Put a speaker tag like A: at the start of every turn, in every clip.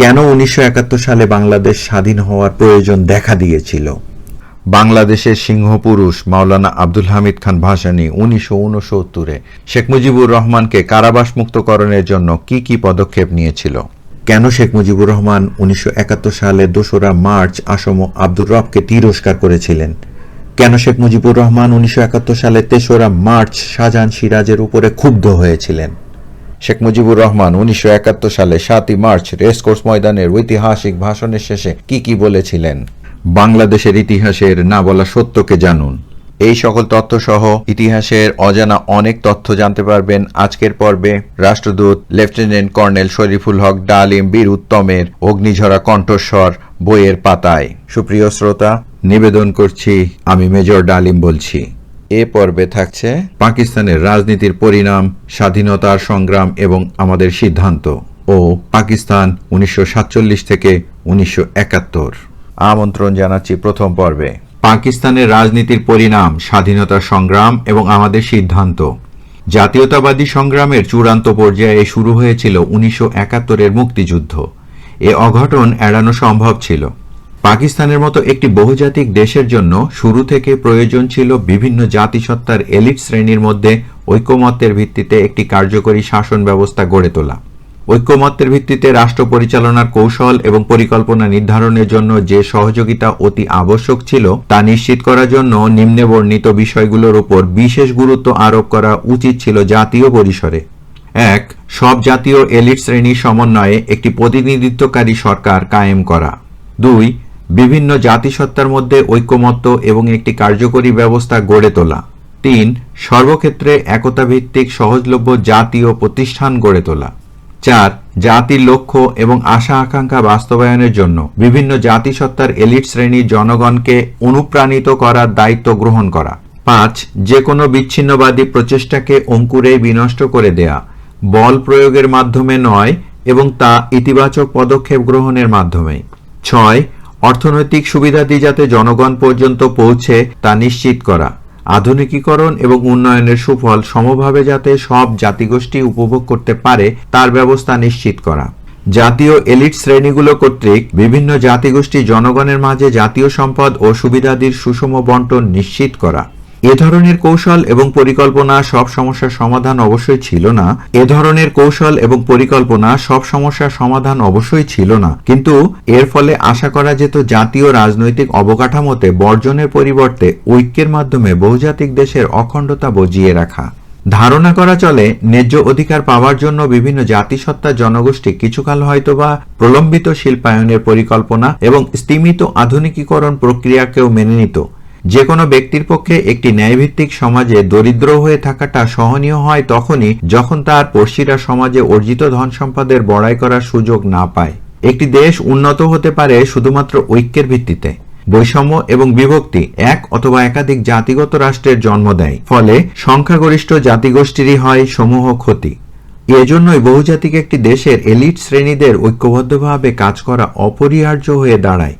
A: কেন উনিশশো একাত্তর সালে বাংলাদেশ স্বাধীন হওয়ার প্রয়োজন দেখা দিয়েছিল? বাংলাদেশের সিংহপুরুষ মাওলানা আব্দুল হামিদ খান ভাসানী উনিশশো উনসত্তরে শেখ মুজিবুর রহমানকে কারাবাস মুক্তকরণের জন্য কি কি পদক্ষেপ নিয়েছিল? কেন শেখ মুজিবুর রহমান উনিশশো একাত্তর সালে দোসরা মার্চ আসম আব্দুর রবকে তিরস্কার করেছিলেন? কেন শেখ মুজিবুর রহমান উনিশশো একাত্তর সালে তেসরা মার্চ শাহজাহান সিরাজের উপরে ক্ষুব্ধ হয়েছিলেন? শেখ মুজিবুর রহমান উনিশশো একাত্তর সালে সাতই মার্চ রেসকোর্স ময়দানের ঐতিহাসিক ভাষণের শেষে কি কি বলেছিলেন? বাংলাদেশের ইতিহাসের না বলা সত্যকে জানুন। এই সকল তথ্য সহ ইতিহাসের অজানা অনেক তথ্য জানতে পারবেন আজকের পর্বে রাষ্ট্রদূত লেফটেন্যান্ট কর্নেল শরীফুল হক ডালিম বীর উত্তমের অগ্নিঝরা কণ্ঠস্বর বইয়ের পাতায়। সুপ্রিয় শ্রোতা, নিবেদন করছি, আমি মেজর ডালিম বলছি। এ পর্বে থাকছে পাকিস্তানের রাজনীতির পরিণাম, স্বাধীনতার সংগ্রাম এবং আমাদের সিদ্ধান্ত ও পাকিস্তান উনিশশো সাতচল্লিশ থেকে উনিশশো একাত্তর। আমন্ত্রণ জানাচ্ছি প্রথম পর্বে। পাকিস্তানের রাজনীতির পরিণাম স্বাধীনতার সংগ্রাম এবং আমাদের সিদ্ধান্ত। জাতীয়তাবাদী সংগ্রামের চূড়ান্ত পর্যায়ে শুরু হয়েছিল উনিশশো একাত্তরের মুক্তিযুদ্ধ। এ অঘটন এড়ানো সম্ভব ছিল। পাকিস্তানের মতো একটি বহুজাতিক দেশের জন্য শুরু থেকে প্রয়োজন ছিল বিভিন্ন জাতিসত্তার এলিট শ্রেণির মধ্যে ঐকমত্যের ভিত্তিতে একটি কার্যকরী শাসন ব্যবস্থা গড়ে তোলা। ঐক্যমত্যের ভিত্তিতে রাষ্ট্র পরিচালনার কৌশল এবং পরিকল্পনা নির্ধারণের জন্য যে সহযোগিতা অতি আবশ্যক ছিল, তা নিশ্চিত করার জন্য নিম্নে বর্ণিত বিষয়গুলোর উপর বিশেষ গুরুত্ব আরোপ করা উচিত ছিল জাতীয় পরিসরে। এক, সব জাতীয় এলিট শ্রেণির সমন্বয়ে একটি প্রতিনিধিত্বকারী সরকার কায়েম করা। দুই বিভিন্ন জাতিসত্তার মধ্যে ঐক্যমত্য এবং একটি কার্যকরী ব্যবস্থা গড়ে তোলা। তিন, সর্বক্ষেত্রে একতাভিত্তিক সহজলভ্য জাতীয় প্রতিষ্ঠান গড়ে তোলা। চার, জাতির লক্ষ্য এবং আশা আকাঙ্ক্ষা বাস্তবায়নের জন্য বিভিন্ন জাতিসত্তার এলিট শ্রেণির জনগণকে অনুপ্রাণিত করার দায়িত্ব গ্রহণ করা। পাঁচ যে কোনো বিচ্ছিন্নবাদী প্রচেষ্টাকে অঙ্কুরে বিনষ্ট করে দেয়া। বল প্রয়োগের মাধ্যমে নয় এবং তা ইতিবাচক পদক্ষেপ গ্রহণের মাধ্যমে ছয় অর্থনৈতিক সুবিধাদি যাতে জনগণ পর্যন্ত পৌঁছে তা নিশ্চিত করা, আধুনিকীকরণ এবং উন্নয়নের সুফল সমভাবে যাতে সব জাতিগোষ্ঠী উপভোগ করতে পারে তার ব্যবস্থা নিশ্চিত করা। জাতীয় এলিট শ্রেণীগুলো কর্তৃক বিভিন্ন জাতিগোষ্ঠী জনগণের মাঝে জাতীয় সম্পদ ও সুবিধাদির সুষম বন্টন নিশ্চিত করা। এ ধরনের কৌশল এবং পরিকল্পনা সব সমস্যার সমাধান অবশ্যই ছিল না। এ ধরনের কৌশল এবং পরিকল্পনা সব সমস্যার সমাধান অবশ্যই ছিল না। কিন্তু এর ফলে আশা করা যেত জাতীয় রাজনৈতিক অবকাঠামোতে বর্জনের পরিবর্তে ঐক্যের মাধ্যমে বহুজাতিক দেশের অখণ্ডতা বজিয়ে রাখা। ধারণা করা চলে, ন্যায্য অধিকার পাওয়ার জন্য বিভিন্ন জাতিসত্তা জনগোষ্ঠী কিছুকাল হয়তোবা প্রলম্বিত শিল্পায়নের পরিকল্পনা এবং স্তিমিত আধুনিকীকরণ প্রক্রিয়াকেও মেনে নিত। যে কোনো ব্যক্তির পক্ষে একটি ন্যায়ভিত্তিক সমাজে দরিদ্র হয়ে থাকাটা সহনীয় হয় তখনই যখন তার পড়শিরা সমাজে অর্জিত ধন সম্পদের বড়াই করার সুযোগ না পায়। একটি দেশ উন্নত হতে পারে শুধুমাত্র ঐক্যের ভিত্তিতে। বৈষম্য এবং বিভক্তি এক অথবা একাধিক জাতিগত রাষ্ট্রের জন্ম দেয়। ফলে সংখ্যাগরিষ্ঠ জাতিগোষ্ঠীরই হয় সমূহ ক্ষতি। এজন্যই বহুজাতিক একটি দেশের এলিট শ্রেণীদের ঐক্যবদ্ধভাবে কাজ করা অপরিহার্য হয়ে দাঁড়ায়।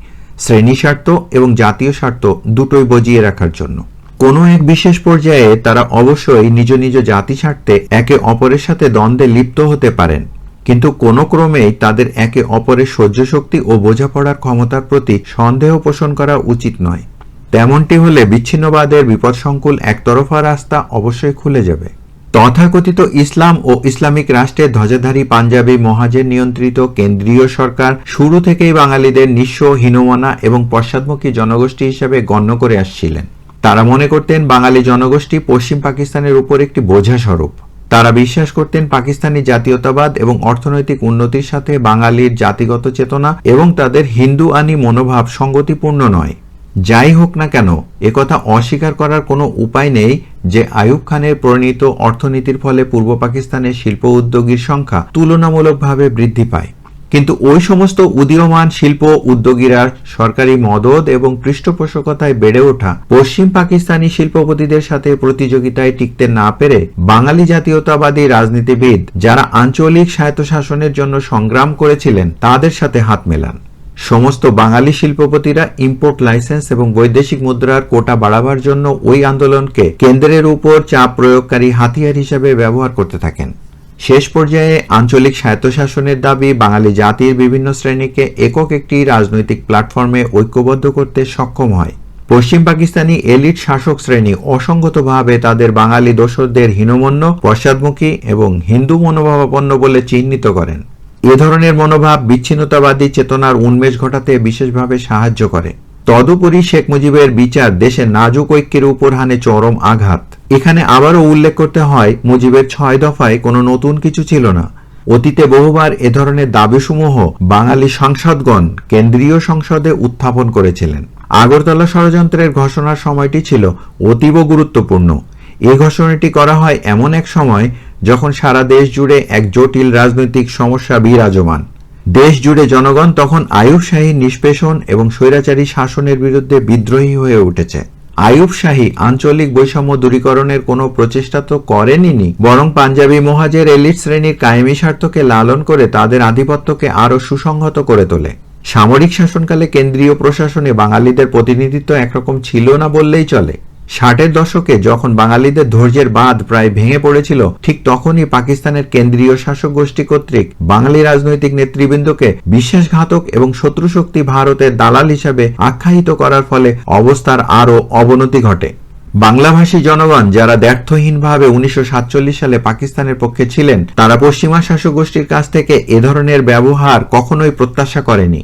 A: শ্রেণি স্বার্থ এবং জাতীয় স্বার্থ দুটোই বজিয়ে রাখার জন্য। কোনো এক বিশেষ পর্যায়ে তারা অবশ্যই নিজ নিজ জাতি স্বার্থে একে অপরের সাথে দ্বন্দ্বে লিপ্ত হতে পারেন, কিন্তু কোনো ক্রমেই তাদের একে অপরের সহ্য শক্তি ও বোঝাপড়ার ক্ষমতার প্রতি সন্দেহ পোষণ করা উচিত নয়। তেমনটি হলে বিচ্ছিন্নবাদের বিপদসংকুল একতরফা রাস্তা অবশ্যই খুলে যাবে। তথাকথিত ইসলাম ও ইসলামিক রাষ্ট্রের ধ্বজাধারী পাঞ্জাবি মহাজের নিয়ন্ত্রিত কেন্দ্রীয় সরকার শুরু থেকেই বাঙালিদের নিঃস্ব হীনমনা এবং পশ্চাদমুখী জনগোষ্ঠী হিসেবে গণ্য করে আসছিলেন। তারা মনে করতেন বাঙালি জনগোষ্ঠী পশ্চিম পাকিস্তানের উপর একটি বোঝা স্বরূপ। তারা বিশ্বাস করতেন পাকিস্তানি জাতীয়তাবাদ এবং অর্থনৈতিক উন্নতির সাথে বাঙালির জাতিগত চেতনা এবং তাদের হিন্দু আনি মনোভাব সঙ্গতিপূর্ণ নয়। যাই হোক না কেন একথা অস্বীকার করার কোনো উপায় নেই যে আয়ুব খানের প্রণীত অর্থনীতির ফলে পূর্ব পাকিস্তানের শিল্প উদ্যোগীর সংখ্যা তুলনামূলকভাবে বৃদ্ধি পায়। কিন্তু ওই সমস্ত উদীয়মান শিল্প উদ্যোগীরা সরকারি মদত এবং পৃষ্ঠপোষকতায় বেড়ে ওঠা পশ্চিম পাকিস্তানি শিল্পপতিদের সাথে প্রতিযোগিতায় টিকতে না পেরে বাঙালি জাতীয়তাবাদী রাজনীতিবিদ যারা আঞ্চলিক স্বায়ত্তশাসনের জন্য সংগ্রাম করেছিলেন, তাদের সাথে হাত মেলান। সমস্ত বাঙালি শিল্পপতিরা ইম্পোর্ট লাইসেন্স এবং বৈদেশিক মুদ্রার কোটা বাড়াবার জন্য ওই আন্দোলনকে কেন্দ্রের উপর চাপ প্রয়োগকারী হাতিয়ার হিসেবে ব্যবহার করতে থাকেন। শেষ পর্যায়ে আঞ্চলিক স্বায়ত্তশাসনের দাবি, বাঙালি জাতির বিভিন্ন শ্রেণীকে একক একটি রাজনৈতিক প্ল্যাটফর্মে ঐক্যবদ্ধ করতে সক্ষম হয়। পশ্চিম পাকিস্তানি এলিট শাসক শ্রেণি অসঙ্গতভাবে তাদের বাঙালি দোসরদের হীনমন্য, পশ্চাদমুখী এবং হিন্দু মনোভাবাপন্ন বলে চিহ্নিত করেন। এ ধরনের মনোভাব, বিচ্ছিন্নতাবাদী চেতনার উন্মেষ ঘটাতে বিশেষভাবে সাহায্য করে। তদুপরি শেখ মুজিবের বিচার দেশের নাজুক ঐক্যের উপর হানে চরম আঘাত। এখানে আবারও উল্লেখ করতে হয়, মুজিবের ছয় দফায় কোনো নতুন কিছু ছিল না। অতীতে বহুবার এ ধরনের দাবিসমূহ বাঙালি সাংসদগণ কেন্দ্রীয় সংসদে উত্থাপন করেছিলেন। আগরতলা ষড়যন্ত্রের ঘোষণার সময়টি ছিল অতীব গুরুত্বপূর্ণ। এই ঘোষণাটি করা হয় এমন এক সময় যখন সারা দেশ জুড়ে এক জটিল রাজনৈতিক সমস্যা বিরাজমান। দেশ জুড়ে জনগণ তখন আয়ুব শাহী নিষ্পেষণ এবং স্বৈরাচারী শাসনের বিরুদ্ধে বিদ্রোহী হয়ে উঠেছে। আয়ুব শাহী আঞ্চলিক বৈষম্য দূরীকরণের কোনো প্রচেষ্টা তো করেনি বরং পাঞ্জাবি মহাজের এলিট শ্রেণির কায়েমি স্বার্থকে লালন করে তাদের আধিপত্যকে আরও সুসংহত করে তোলে। সামরিক শাসনকালে কেন্দ্রীয় প্রশাসনে বাঙালিদের প্রতিনিধিত্ব একরকম ছিল না বললেই চলে। ষাটের দশকে যখন বাঙালিদের ধৈর্যের বাঁধ প্রায় ভেঙে পড়েছিল, ঠিক তখনই পাকিস্তানের কেন্দ্রীয় শাসক গোষ্ঠী কর্তৃক বাঙালি রাজনৈতিক নেতৃবৃন্দকে বিশ্বাসঘাতক এবং শত্রুশক্তি ভারতের দালাল হিসাবে আখ্যায়িত করার ফলে অবস্থার আরও অবনতি ঘটে। বাংলাভাষী জনগণ যারা দ্ব্যর্থহীনভাবে উনিশশো সাতচল্লিশ সালে পাকিস্তানের পক্ষে ছিলেন, তারা পশ্চিমা শাসক গোষ্ঠীর কাছ থেকে এ ধরনের ব্যবহার কখনোই প্রত্যাশা করেনি।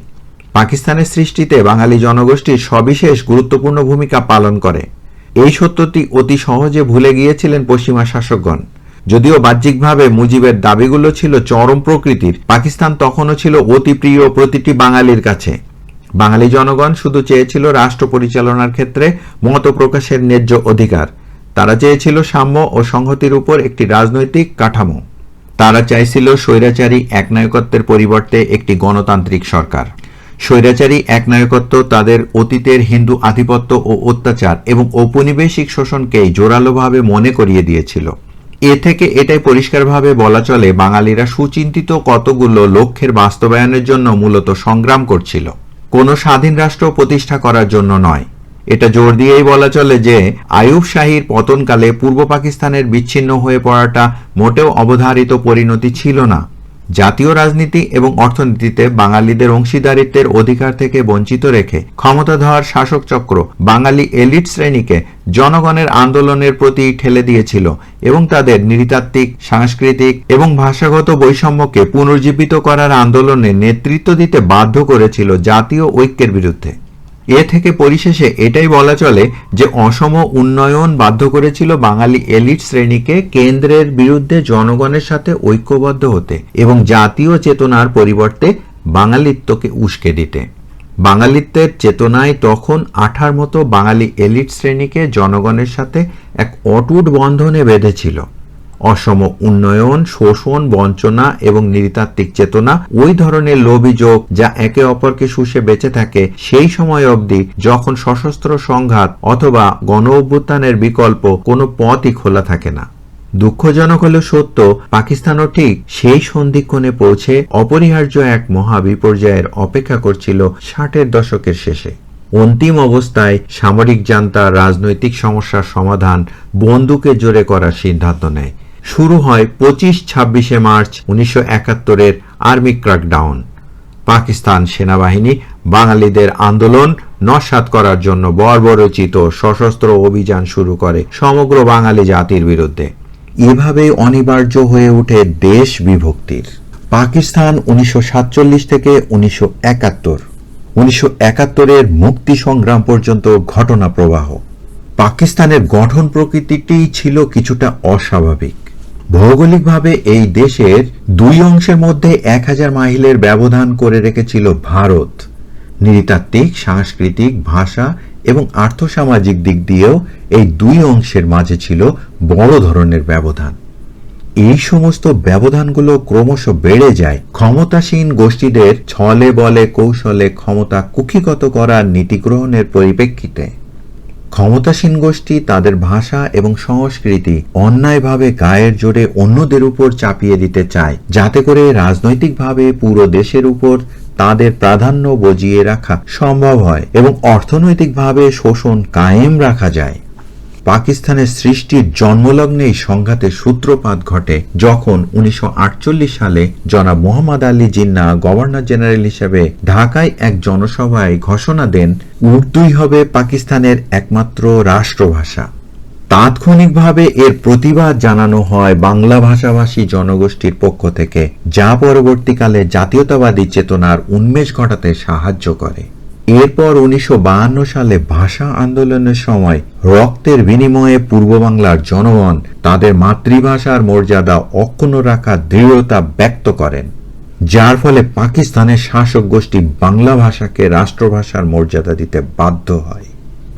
A: পাকিস্তানের সৃষ্টিতে বাঙালি জনগোষ্ঠীর সবিশেষ গুরুত্বপূর্ণ ভূমিকা পালন করে। এই সত্যটি অতি সহজে ভুলে গিয়েছিলেন পশ্চিমা শাসকগণ। যদিও বাহ্যিকভাবে মুজিবের দাবিগুলো ছিল চরম প্রকৃতির, পাকিস্তান তখনও ছিল অতি প্রিয় প্রতিটি বাঙালির কাছে। বাঙালি জনগণ শুধু চেয়েছিল রাষ্ট্র পরিচালনার ক্ষেত্রে মত প্রকাশের ন্যায্য অধিকার। তারা চেয়েছিল সাম্য ও সংহতির উপর একটি রাজনৈতিক কাঠামো। তারা চাইছিল স্বৈরাচারী একনায়কত্বের পরিবর্তে একটি গণতান্ত্রিক সরকার। স্বৈরাচারী, একনায়কত্ব, তাদের অতীতের হিন্দু আধিপত্য ও অত্যাচার এবং ঔপনিবেশিক শোষণকেই জোরালোভাবে মনে করিয়ে দিয়েছিল। এ থেকে এটাই পরিষ্কারভাবে বলা চলে, বাঙালিরা সুচিন্তিত কতগুলো লক্ষ্যের বাস্তবায়নের জন্য মূলত সংগ্রাম করছিল। কোনো স্বাধীন রাষ্ট্র প্রতিষ্ঠা করার জন্য নয়। এটা জোর দিয়েই বলা চলে যে আয়ুব শাহীর পতনকালে পূর্ব পাকিস্তানের বিচ্ছিন্ন হয়ে পড়াটা মোটেও অবধারিত পরিণতি ছিল না। জাতীয় রাজনীতি এবং অর্থনীতিতে বাঙালিদের অংশীদারিত্বের অধিকার থেকে বঞ্চিত রেখে ক্ষমতাধর শাসক চক্র বাঙালি এলিট শ্রেণীকে জনগণের আন্দোলনের প্রতি ঠেলে দিয়েছিল এবং তাদের নৃতাত্ত্বিক, সাংস্কৃতিক এবং ভাষাগত বৈষম্যকে পুনর্জীবিত করার আন্দোলনে নেতৃত্ব দিতে বাধ্য করেছিল জাতীয় ঐক্যের বিরুদ্ধে। এ থেকে পরিশেষে এটাই বলা চলে যে অসম উন্নয়ন বাধ্য করেছিল বাঙালি এলিট শ্রেণীকে কেন্দ্রের বিরুদ্ধে জনগণের সাথে ঐক্যবদ্ধ হতে এবং জাতীয় চেতনার পরিবর্তে বাঙালিত্বকে উস্কে দিতে। বাঙালিত্বের চেতনায় তখন আঠার মতো বাঙালি এলিট শ্রেণীকে জনগণের সাথে এক অটুট বন্ধনে বেঁধেছিল। অসম উন্নয়ন, শোষণ, বঞ্চনা এবং নৃতাত্ত্বিক চেতনা ওই ধরনের লোভিযোগ যা একে অপরকে শুষে বেঁচে থাকে সেই সময় অবধি যখন সশস্ত্র সংঘাত অথবা গণ অভ্যুত্থানের বিকল্প কোনো পথই খোলা থাকে না। দুঃখজনক হলে সত্য, পাকিস্তানও ঠিক সেই সন্ধিক্ষণে পৌঁছে অপরিহার্য এক মহা বিপর্যয়ের অপেক্ষা করছিল ষাটের দশকের শেষে। অন্তিম অবস্থায় সামরিক জান্তা রাজনৈতিক সমস্যার সমাধান বন্দুকে জোরে করার সিদ্ধান্ত নেয়। শুরু হয় পঁচিশ ছাব্বিশে মার্চ উনিশশো একাত্তরের আর্মি ক্র্যাকডাউন। পাকিস্তান সেনাবাহিনী, বাঙালিদের আন্দোলন নস্বাত করার জন্য বর্বরচিত সশস্ত্র অভিযান শুরু করে সমগ্র বাঙালি জাতির বিরুদ্ধে। এভাবে অনিবার্য হয়ে ওঠে দেশ বিভক্তির। পাকিস্তান উনিশশো সাতচল্লিশ থেকে উনিশশো একাত্তর। উনিশশো একাত্তরের মুক্তি সংগ্রাম পর্যন্ত ঘটনা প্রবাহ। পাকিস্তানের গঠন প্রকৃতিটিই ছিল কিছুটা অস্বাভাবিক। ভৌগোলিকভাবে এই দেশের দুই অংশের মধ্যে এক হাজার মাইলের ব্যবধান করে রেখেছিল ভারত। নৃতাত্ত্বিক, সাংস্কৃতিক, ভাষা এবং আর্থসামাজিক দিক দিয়েও এই দুই অংশের মাঝে ছিল বড় ধরনের ব্যবধান। এই সমস্ত ব্যবধানগুলো ক্রমশ বেড়ে যায়। ক্ষমতাসীন গোষ্ঠীদের ছলে বলে কৌশলে ক্ষমতা কুক্ষিগত করার নীতি গ্রহণের পরিপ্রেক্ষিতে ক্ষমতাসীন গোষ্ঠী, তাদের ভাষা এবং সংস্কৃতি অন্যায়ভাবে গায়ের জোরে অন্যদের উপর চাপিয়ে দিতে চায়, যাতে করে রাজনৈতিকভাবে পুরো দেশের উপর তাদের প্রাধান্য বজিয়ে রাখা সম্ভব হয় এবং অর্থনৈতিকভাবে শোষণ কায়েম রাখা যায়। পাকিস্তানের সৃষ্টির জন্মলগ্নেই সংঘাতের সূত্রপাত ঘটে যখন উনিশশো আটচল্লিশ সালে জনাব মোহাম্মদ আলী জিন্না গভর্নর জেনারেল হিসেবে ঢাকায় এক জনসভায় ঘোষণা দেন, উর্দুই হবে পাকিস্তানের একমাত্র রাষ্ট্রভাষা। তাৎক্ষণিকভাবে এর প্রতিবাদ জানানো হয় বাংলা ভাষাভাষী জনগোষ্ঠীর পক্ষ থেকে, যা পরবর্তীকালে জাতীয়তাবাদী চেতনার উন্মেষ ঘটাতে সাহায্য করে। এরপর উনিশশো সালে ভাষা আন্দোলনের সময় রক্তের বিনিময়ে পূর্ব বাংলার জনগণ তাদের মাতৃভাষার মর্যাদা অক্ষুণ্ণ রাখার দৃঢ়তা ব্যক্ত করেন, যার ফলে পাকিস্তানের শাসক গোষ্ঠী বাংলা ভাষাকে রাষ্ট্রভাষার মর্যাদা দিতে বাধ্য হয়।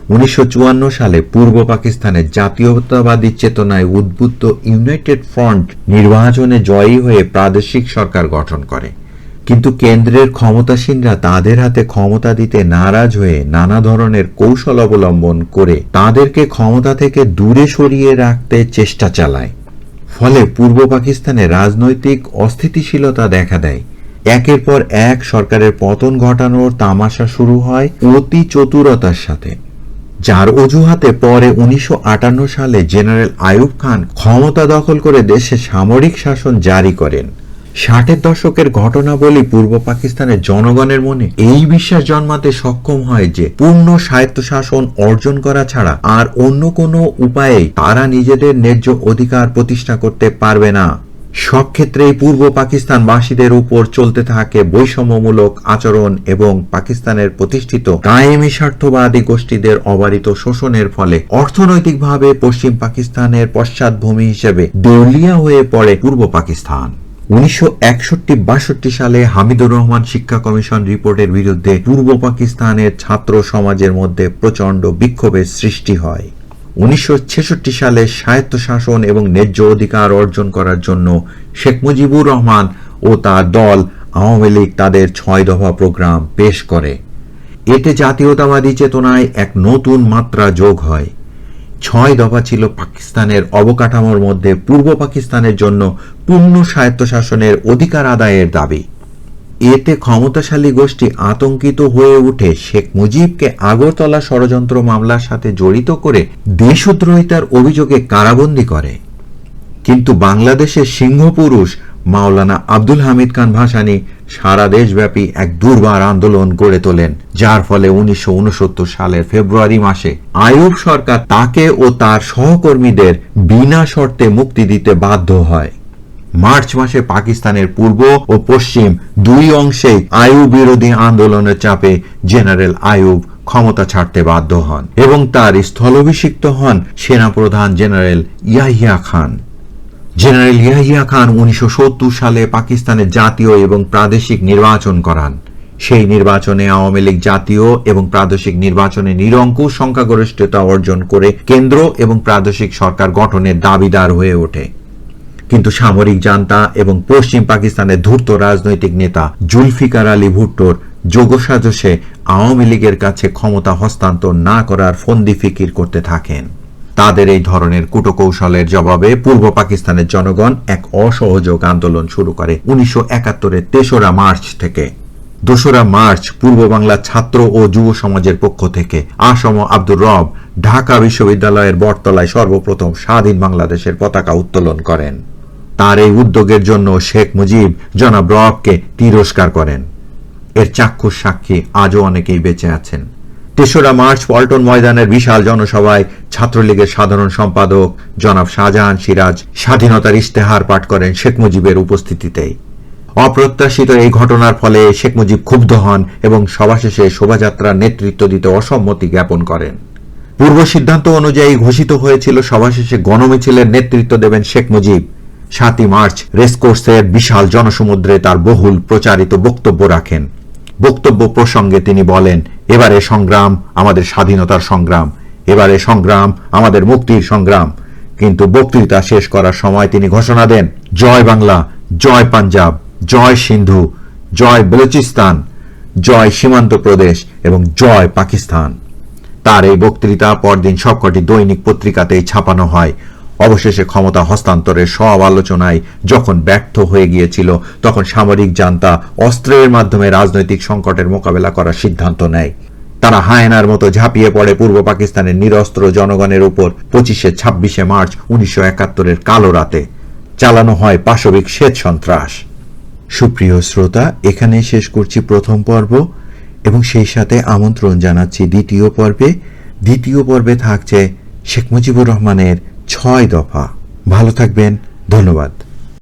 A: উনিশশো চুয়ান্ন সালে পূর্ব পাকিস্তানের জাতীয়তাবাদী চেতনায় উদ্বুদ্ধ ইউনাইটেড ফ্রন্ট নির্বাচনে জয়ী হয়ে প্রাদেশিক সরকার গঠন করে। কিন্তু কেন্দ্রের ক্ষমতাসীনরা তাদের হাতে ক্ষমতা দিতে নারাজ হয়ে নানা ধরনের কৌশল অবলম্বন করে তাদেরকে ক্ষমতা থেকে দূরে সরিয়ে রাখতে চেষ্টা চালায়। ফলে পূর্ব পাকিস্তানে রাজনৈতিক অস্থিতিশীলতা দেখা দেয়। একের পর এক সরকারের পতন ঘটানোর তামাশা শুরু হয় অতি চতুরতার সাথে। যার অজুহাতে পরে উনিশশো আটান্ন সালে জেনারেল আয়ুব খান ক্ষমতা দখল করে দেশে সামরিক শাসন জারি করেন। ষাটের দশকের ঘটনাবলী পূর্ব পাকিস্তানের জনগণের মনে এই বিশ্বাস জন্মাতে সক্ষম হয় যে পূর্ণ স্বায়ত্তশাসন অর্জন করা ছাড়া আর অন্য কোনো উপায়ে তারা নিজেদের ন্যায্য অধিকার প্রতিষ্ঠা করতে পারবে না। সব ক্ষেত্রেই পূর্ব পাকিস্তানবাসীদের উপর চলতে থাকে বৈষম্যমূলক আচরণ এবং পাকিস্তানের প্রতিষ্ঠিত কায়েমি স্বার্থবাদী গোষ্ঠীদের অবারিত শোষণের ফলে অর্থনৈতিকভাবে পশ্চিম পাকিস্তানের পশ্চাৎভূমি হিসেবে দেউলিয়া হয়ে পড়ে পূর্ব পাকিস্তান। উনিশশো সালে হামিদুর রহমান শিক্ষা কমিশন রিপোর্টের বিরুদ্ধে পূর্ব পাকিস্তানের ছাত্র সমাজের মধ্যে প্রচণ্ড বিক্ষোভের সৃষ্টি হয়। উনিশশো ছেষট্টি সালে স্বায়ত্তশাসন এবং ন্যায্য অধিকার অর্জন করার জন্য শেখ মুজিবুর রহমান ও তার দল আওয়ামী লীগ তাদের ছয় দফা প্রোগ্রাম পেশ করে। এতে জাতীয়তাবাদী চেতনায় এক নতুন মাত্রা যোগ হয়। ছয় দফা ছিল পাকিস্তানের অবকাঠামোর মধ্যে পূর্ব পাকিস্তানের জন্য পূর্ণ স্বায়ত্তশাসনের অধিকার আদায়ের দাবি। এতে ক্ষমতাশালী গোষ্ঠী আতঙ্কিত হয়ে উঠে শেখ মুজিবকে আগরতলা ষড়যন্ত্র মামলার সাথে জড়িত করে দেশদ্রোহিতার অভিযোগে কারাবন্দী করে। কিন্তু বাংলাদেশের সিংহপুরুষ মাওলানা আব্দুল হামিদ খান ভাসানী সারা দেশব্যাপী এক দুর্বার আন্দোলন গড়ে তোলেন, যার ফলে উনিশশো সালের ফেব্রুয়ারি মাসে আয়ুব সরকার তাকে ও তার সহকর্মীদের বিনা শর্তে মুক্তি দিতে বাধ্য হয়। মার্চ মাসে পাকিস্তানের পূর্ব ও পশ্চিম দুই অংশেই আয়ুব বিরোধী আন্দোলনের চাপে জেনারেল আয়ুব ক্ষমতা ছাড়তে বাধ্য হন এবং তার স্থলাভিষিক্ত হন সেনাপ্রধান জেনারেল ইয়াহিয়া খান। জেনারেল ইয়াহিয়া খান উনিশশো সালে পাকিস্তানের জাতীয় এবং প্রাদেশিক নির্বাচন করান। সেই নির্বাচনে আওয়ামী লীগ জাতীয় এবং প্রাদেশিক নির্বাচনে নিরঙ্কুশ সংখ্যাগরিষ্ঠতা অর্জন করে কেন্দ্র এবং প্রাদেশিক সরকার গঠনের দাবিদার হয়ে ওঠে। কিন্তু সামরিক জান্তা এবং পশ্চিম পাকিস্তানের ধূর্ত রাজনৈতিক নেতা জুলফিকার আলী ভুট্টোর যোগসাজশে আওয়ামী লীগের কাছে ক্ষমতা হস্তান্তর না করার ফন্দি ফিকির করতে থাকেন। তাদের এই ধরনের কুটকৌশলের জবাবে পূর্ব পাকিস্তানের জনগণ এক অসহযোগ আন্দোলন শুরু করে উনিশশো একাত্তরের তেসরা মার্চ থেকে। দোসরা মার্চ পূর্ব বাংলা ছাত্র ও যুব সমাজের পক্ষ থেকে আসম আব্দুর রব ঢাকা বিশ্ববিদ্যালয়ের বটতলায় সর্বপ্রথম স্বাধীন বাংলাদেশের পতাকা উত্তোলন করেন। তার এই উদ্যোগের জন্য শেখ মুজিব জনাব রবকে তিরস্কার করেন। এর চাক্ষুষ সাক্ষী আজও অনেকেই বেঁচে আছেন। তেসরা মার্চ পল্টন ময়দানের বিশাল জনসভায় ছাত্রলীগের সাধারণ সম্পাদক জনাব শাহজাহান সিরাজ স্বাধীনতার ইশতেহার পাঠ করেন শেখ মুজিবের উপস্থিতিতে। অপ্রত্যাশিত এই ঘটনার ফলে শেখ মুজিব ক্ষুব্ধ হন এবং সভা শেষে শোভাযাত্রার নেতৃত্ব দিতে অসম্মতি জ্ঞাপন করেন। পূর্ব সিদ্ধান্ত অনুযায়ী ঘোষিত হয়েছিল সভা শেষে গণমিছিলের নেতৃত্ব দেবেন শেখ মুজিব। সাতই মার্চ রেসকোর্সের বিশাল জনসমুদ্রে তার বহুল প্রচারিত বক্তব্য রাখেন। বক্তব্য প্রসঙ্গে তিনি বলেন, এবারে সংগ্রাম আমাদের স্বাধীনতার সংগ্রাম, এবারে সংগ্রাম আমাদের মুক্তির সংগ্রাম। কিন্তু বক্তৃতা শেষ করার সময় তিনি ঘোষণা দেন, জয় বাংলা, জয় পাঞ্জাব, জয় সিন্ধু, জয় বেলুচিস্তান, জয় সীমান্ত প্রদেশ এবং জয় পাকিস্তান। তার এই বক্তৃতা পরদিন সবকটি দৈনিক পত্রিকাতেই ছাপানো হয়। অবশেষে ক্ষমতা হস্তান্তরের সব আলোচনায় যখন ব্যর্থ হয়ে গিয়েছিল, তখন সামরিক জান্তা অস্ত্রের মাধ্যমে রাজনৈতিক সংকটের মোকাবেলা করার সিদ্ধান্ত নেয়। তারা হায়নার মতো ঝাঁপিয়ে পড়ে পূর্ব পাকিস্তানের নিরস্ত্র জনগণের উপর পঁচিশে ছাব্বিশে মার্চ উনিশশো একাত্তরের কালো রাতে। চালানো হয় পাশবিক শ্বেত সন্ত্রাস। সুপ্রিয় শ্রোতা এখানে শেষ করছি প্রথম পর্ব এবং সেই সাথে আমন্ত্রণ জানাচ্ছি দ্বিতীয় পর্বে। দ্বিতীয় পর্বে থাকছে শেখ মুজিবুর রহমানের ছয় দফা। ভালো থাকবেন ধন্যবাদ।